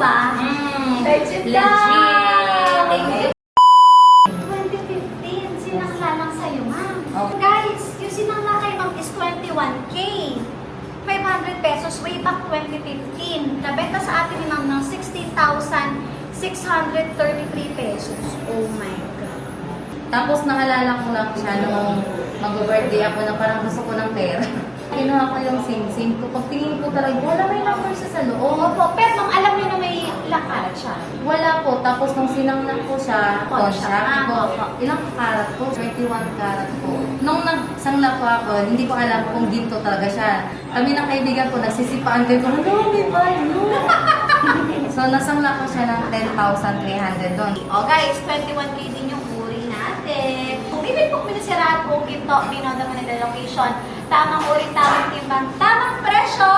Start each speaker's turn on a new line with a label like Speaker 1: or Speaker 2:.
Speaker 1: ba?
Speaker 2: Mm,
Speaker 1: Legit
Speaker 2: legit.
Speaker 1: daw.
Speaker 2: Thank you.
Speaker 1: 2015, sinangla lang sa'yo, ma'am.
Speaker 2: Oh.
Speaker 1: Guys, yung sinangla kay ma'am is 21K. 500 pesos way back 2015. Nabenta sa atin ni ma'am ng 16,633 pesos. Oh my God.
Speaker 2: Tapos naalala ko lang siya nung mag-birthday ako na parang gusto ko ng pera. Kinuha ko yung sing-sing ko. Pagtingin ko talaga, wala may number siya sa loob.
Speaker 1: Opo, pero ma'am, alam niyo na may ilang karat siya.
Speaker 2: Wala po. Tapos nung sinanglan ko siya,
Speaker 1: Contract.
Speaker 2: contract ko,
Speaker 1: Ah,
Speaker 2: ilang karat po? 31 karat po. Nung nagsangla po ako, hindi ko alam kung ginto talaga siya. Kami ng kaibigan ko, nagsisipaan din ko, ano, may value. so, nasangla ko siya ng 10,300 doon.
Speaker 1: O guys, 21K din yung uri natin. Kung ibig po minisiraan po ginto, binoda mo nila location, tamang uri, tamang timbang, tamang presyo,